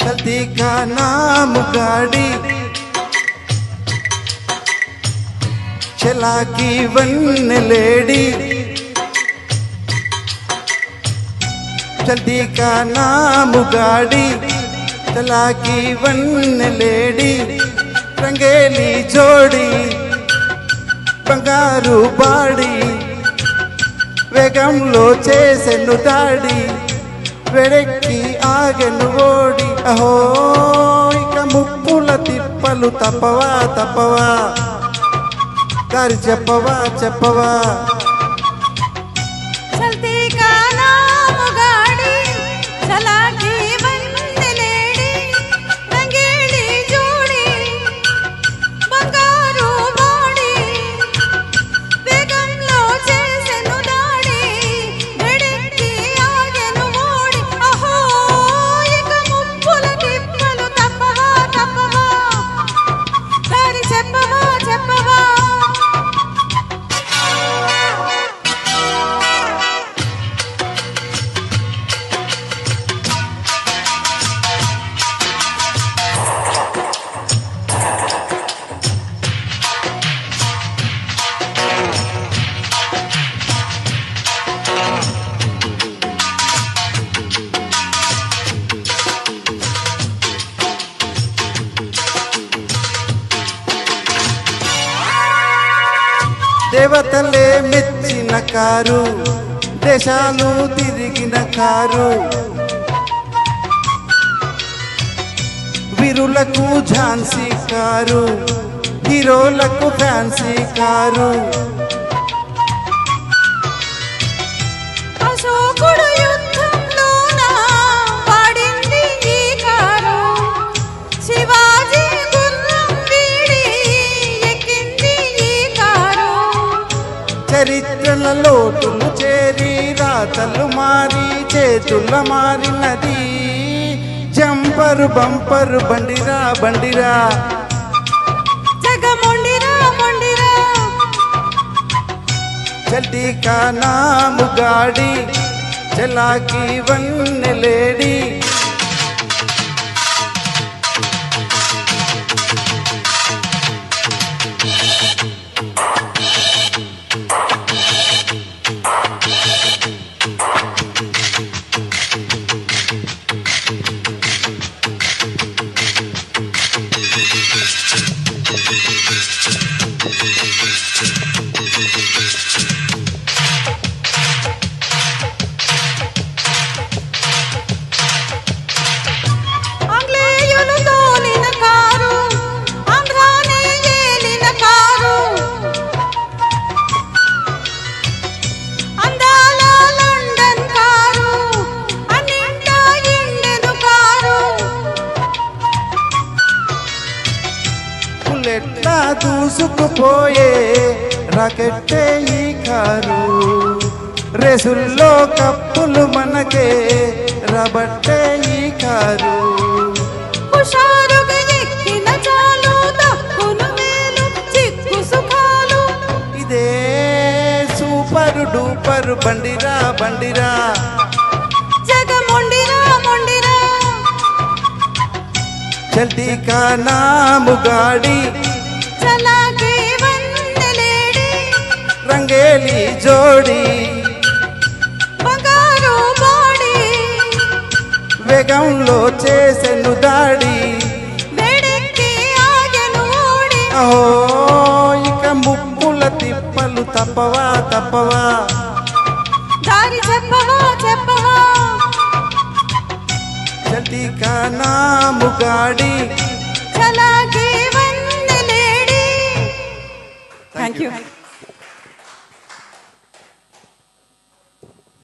जल्दी का नाम गाड़ी चला की वन लेडी जल्दी का नाम गाड़ी चला की वन लेडी రంగేలి జోడి బంగారు బాడి వేగంలో చేసెను దాడి వెడెక్కి ఆగెను ఓడి అహో ఇక ముప్పుల తిప్పలు తప్పవా తప్పవా? దారి చెప్పవా చెప్పవా? దేవతలే మెచ్చిన కారు దేశాలు తిరిగిన కారు. వీరులకు ఝాన్సీ కారు హీరోలకు ఫ్యాన్సీ కారు. చరిత్రల లోటులు చేరి రాతలు మారి చేతుల మారినది జంపరు బంపరు బండిరా బండిరా. జగమొండిరా మొండిరా. జల్దీ కా నామ్ గాడి చలాకి వన్ waste to బుల్లెట్లా దూసుకుపోయే రాకెట్టే ఈ కారు. రేసుల్లో కప్పులు మనకే రబట్టే ఈ కారు. ఇదే సూపర్ డూపర్ బండిరా బండిరా. జల్దీ కా నామ్ గాడి చలాకి వందలేడి రంగేలి జోడి. బంగారు బాడీ. వేగంలో చేసెను దాడి. వేడెక్కి ఆగెను ఓడి అహో ఇక ముప్పుల తిప్పలు తప్పవా తప్పవా? దారి చెప్పవా చెప్పవా? జల్దీ కా నామ్ గాడి Thank, Thank you.